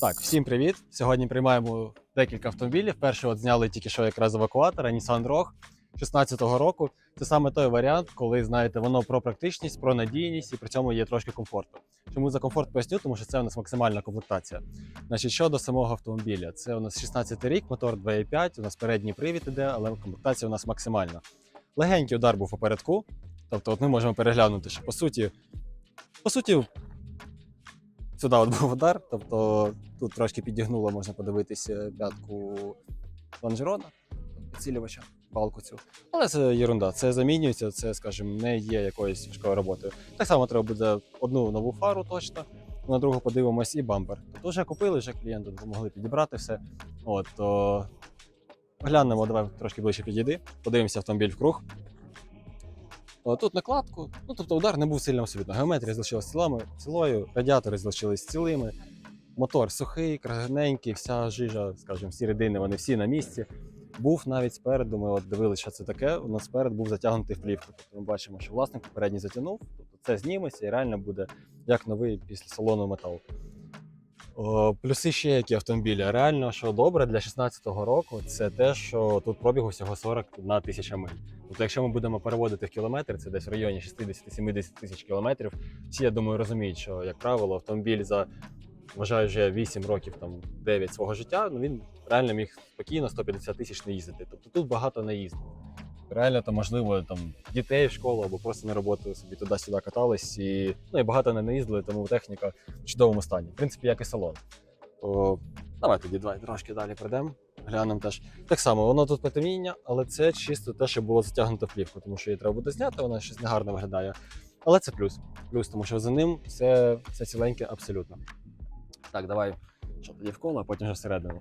Так, всім привіт! Сьогодні приймаємо декілька автомобілів. Перший зняли тільки що якраз евакуатора Nissan Rogue 16-го року. Це саме той варіант, коли знаєте, воно про практичність, про надійність і при цьому є трошки комфорту. Чому за комфорт поясню? Тому що це у нас максимальна комплектація. Значить, щодо самого автомобіля, це у нас 16 рік, мотор 2.5, у нас передній привід іде, але комплектація у нас максимальна. Легенький удар був попередку. Тобто, от ми можемо переглянути, що по суті, по суті, сюди от був удар, тобто тут трошки підігнуло, можна подивитися п'ятку лонжерона, підсилювача, балку цю. Але це ерунда, це замінюється, це, скажімо, не є якоюсь важкою роботою. Так само треба буде одну нову фару точно, на другу подивимось і бампер. Тобто вже купили, вже клієнту допомогли підібрати все. От, то глянемо, давай трошки ближче підійди, подивимося автомобіль в круг. О, Тут накладку, ну тобто удар не був сильно абсолютно. Геометрія залишилась цілами, цілою, радіатори залишились цілими. Мотор сухий, крагненький, вся жижа, скажімо, всі рідини, вони всі на місці. Був навіть спереду, ми от дивилися, що це таке. У нас сперед був затягнутий в плівку. Тобто ми бачимо, що власник попередній затягнув, тобто це зніметься і реально буде як новий після салону метал. О, плюси ще які автомобілі. Реально, що добре для 16-го року, це те, що тут пробігу всього 41 тисяча миль. Тобто, якщо ми будемо переводити в кілометри, це десь в районі 60-70 тисяч кілометрів. Всі, я думаю, розуміють, що як правило, автомобіль за вважаю, вже 8 років, там 9 свого життя, ну він реально міг спокійно 150 тисяч не їздити. Тобто тут багато не їздив. Реально, то можливо там дітей в школу або просто на роботу собі туди-сюди катались і ну і багато не наїздили, тому техніка в чудовому стані. В принципі, як і салон. О, давай тоді давай трошки далі пройдемо. Глянемо теж. Так само, воно тут потемніння, але це чисто те, що було затягнуто в плівку, тому що її треба буде зняти, вона щось негарно виглядає. Але це плюс. Плюс, тому що за ним все, все ціленьке абсолютно. Так, давай що тоді в коло, а потім вже всередину.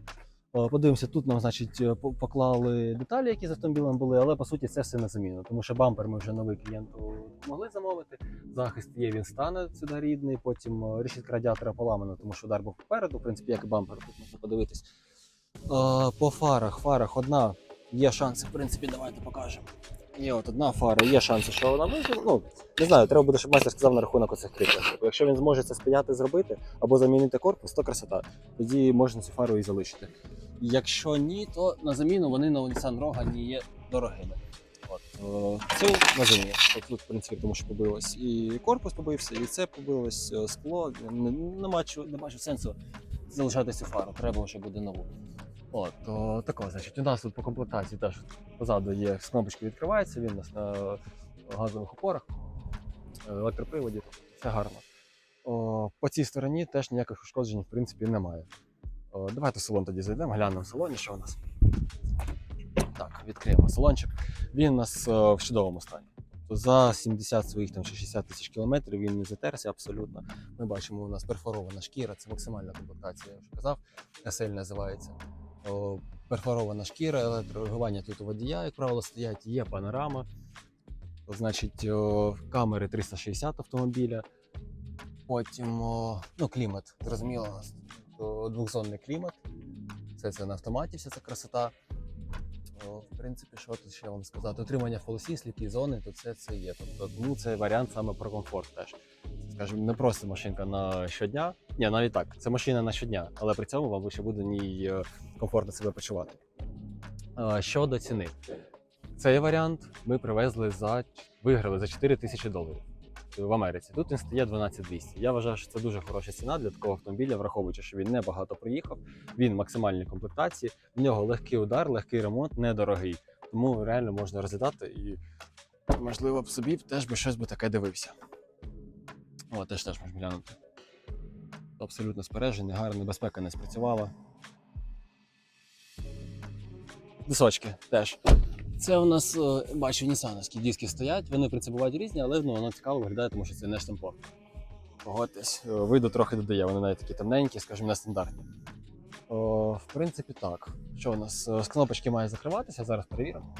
О, Подивимося, тут нам, значить, е, поклали деталі, які з автомобілем були, але по суті це все на заміну. Тому що бампер ми вже новий клієнту могли замовити. Захист є, він стане сюди рідний. Потім е, решітка радіатора поламана, тому що удар був попереду, в принципі, як і бампер, тут можна подивитись. Е, По фарах, фарах одна є шанси, в принципі, давайте покажемо. Є от одна фара, є шанси, що вона вийде. Ну, не знаю, треба буде, щоб майстер сказав на рахунок оцих кріплень. Тобто, Якщо він зможе це сприяти зробити або замінити корпус, то красота. Тоді можна цю фару і залишити. Якщо ні, то на заміну вони на Nissan Rogue не є дорогими. От, е, цю на заміну. От тут, в принципі, тому що побилось і корпус побився, і це побилось е, скло. Н- Нема, чу- не бачу сенсу залишати цю фару, треба вже буде нову. От, то тако, значить, у нас тут по комплектації теж позаду є з кнопочки відкривається, він у нас на газових опорах, е, електроприводі, все гарно. О, по цій стороні теж ніяких ушкоджень, в принципі, немає. О, давайте в салон тоді зайдемо, глянемо в салоні, що у нас. Так, відкриємо салончик. Він у нас е, в чудовому стані. За 70 своїх там, 60 тисяч кілометрів він не затерся абсолютно. Ми бачимо, у нас перфорована шкіра, це максимальна комплектація, я вже казав. SL називається. Перфорована шкіра, електрорегулювання тут у водія, як правило, стоять, є панорама. Значить, камери 360 автомобіля. Потім ну, клімат, зрозуміло, двохзонний клімат. Все це на автоматі, вся ця красота. В принципі, що тут ще вам сказати? Отримання фолосі, сліпі зони, то це, це є. Тобто, ну, це варіант саме про комфорт теж. Це, не просто машинка на щодня. Ні, навіть так, це машина на щодня, але при цьому вам ще буде в ній е, комфортно себе почувати. Е, Щодо ціни, цей варіант ми привезли за виграли за 4 тисячі доларів в Америці. Тут він стає 12200. Я вважаю, що це дуже хороша ціна для такого автомобіля, враховуючи, що він небагато проїхав, він в максимальній комплектації, в нього легкий удар, легкий ремонт, недорогий. Тому реально можна розглядати і, можливо, б собі теж би щось би таке дивився. О, теж теж можна глянути. Абсолютно збережений, гарна безпека не спрацювала. Дисочки теж. Це у нас, е, бачу, нісановські диски стоять. Вони в принципі бувають різні, але ну, воно цікаво виглядає, тому що це не штампов. Погодьтесь, е, виду трохи додає, вони навіть такі темненькі, скажімо, нестандартні. О, в принципі, так. Що у нас? Е, З кнопочки має закриватися, зараз перевіримо.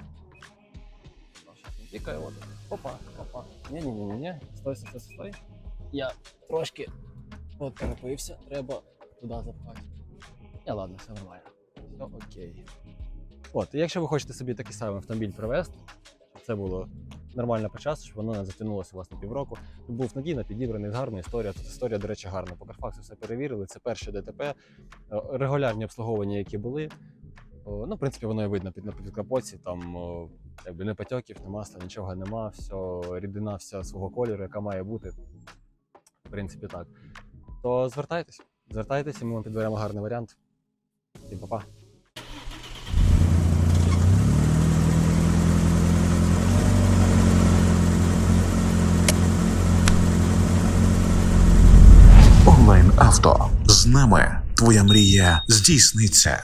Опа, опа. Ні-ні-ні-ні. Стой, стой, стой, стой. Я трошки потерпився, треба туди запхати. Ні, ладно, все нормально. Все окей. От, якщо ви хочете собі такий самий автомобіль привезти, щоб це було нормально по часу, щоб воно не затягнулося у вас на півроку. Тут був надійно підібраний, гарна історія. Тут історія, до речі, гарна. По Карфаксу все перевірили. Це перше ДТП, е, регулярні обслуговування, які були. Ну, в принципі, воно і видно під на підкапоті. Там якби не потьоків, не масла, нічого нема. Все, рідина вся свого кольору, яка має бути. Принципі, так. То звертайтесь, звертайтеся, ми вам підберемо гарний варіант. Всім па-па. Онлайн авто з нами твоя мрія здійсниться.